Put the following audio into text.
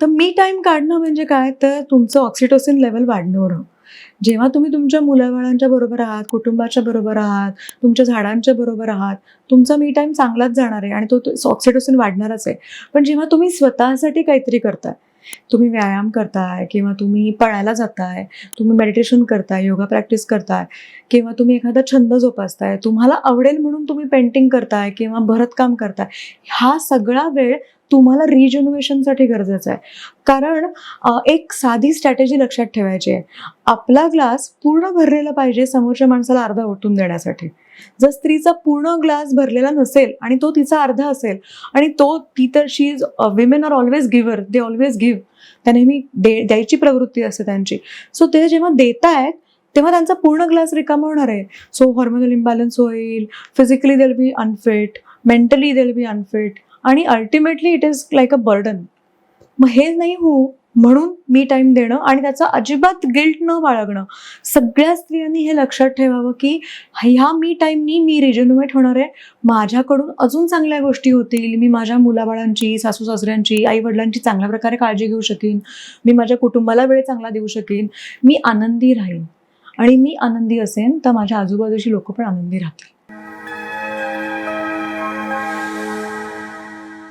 तर मी टाईम काढणं म्हणजे काय? तर तुमचं ऑक्सिटोसिन लेवल वाढणं. जेव्हा तुम्ही तुमच्या मुलाबाळांच्या बरोबर आहात कुटुंबाच्या बरोबर आहात तुमच्या झाडांच्या बरोबर आहात तुमचा मी टाईम चांगलाच जाणार आहे आणि तो ऑक्सिटोसिन वाढणारच आहे. पण जेव्हा तुम्ही स्वतःसाठी काहीतरी करताय तुम्ही व्यायाम करताय किंवा तुम्ही पळायला जाताय तुम्ही मेडिटेशन करताय योगा प्रॅक्टिस करताय किंवा तुम्ही एखादा छंद जोपासताय तुम्हाला आवडेल म्हणून तुम्ही पेंटिंग करताय किंवा भरतकाम करताय हा सगळा वेळ तुम्हाला रिजनोवेशनसाठी गरजेचं आहे. कारण एक साधी स्ट्रॅटेजी लक्षात ठेवायची आहे. आपला ग्लास पूर्ण भरलेला पाहिजे समोरच्या माणसाला अर्धा ओतून देण्यासाठी. जर स्त्रीचा पूर्ण ग्लास भरलेला नसेल आणि तो तिचा अर्धा असेल आणि तो ती तर she is women are always giver they always give त्या नेहमी दे द्यायची प्रवृत्ती असते त्यांची. सो ते जेव्हा देतायत तेव्हा त्यांचा पूर्ण ग्लास रिकामा होणार आहे. सो हॉर्मोनल इम्बॅलन्स होईल physically they'll be unfit mentally they'll be unfit आणि ultimately it is like a burden मग हे नाही हो म्हणून मी टाईम देणं आणि त्याचा अजिबात गिल्ट न बाळगणं. सगळ्या स्त्रियांनी हे लक्षात ठेवावं की ह्या मी टाईमनी मी रिजन्युएट होणार आहे. माझ्याकडून अजून चांगल्या गोष्टी होतील. मी माझ्या मुलाबाळांची सासू सासऱ्यांची आई वडिलांची चांगल्या प्रकारे काळजी घेऊ शकेन. मी माझ्या कुटुंबाला वेळ चांगला देऊ शकेन. मी आनंदी राहीन. आणि मी आनंदी असेन तर माझ्या आजूबाजूची लोक पण आनंदी राहतील.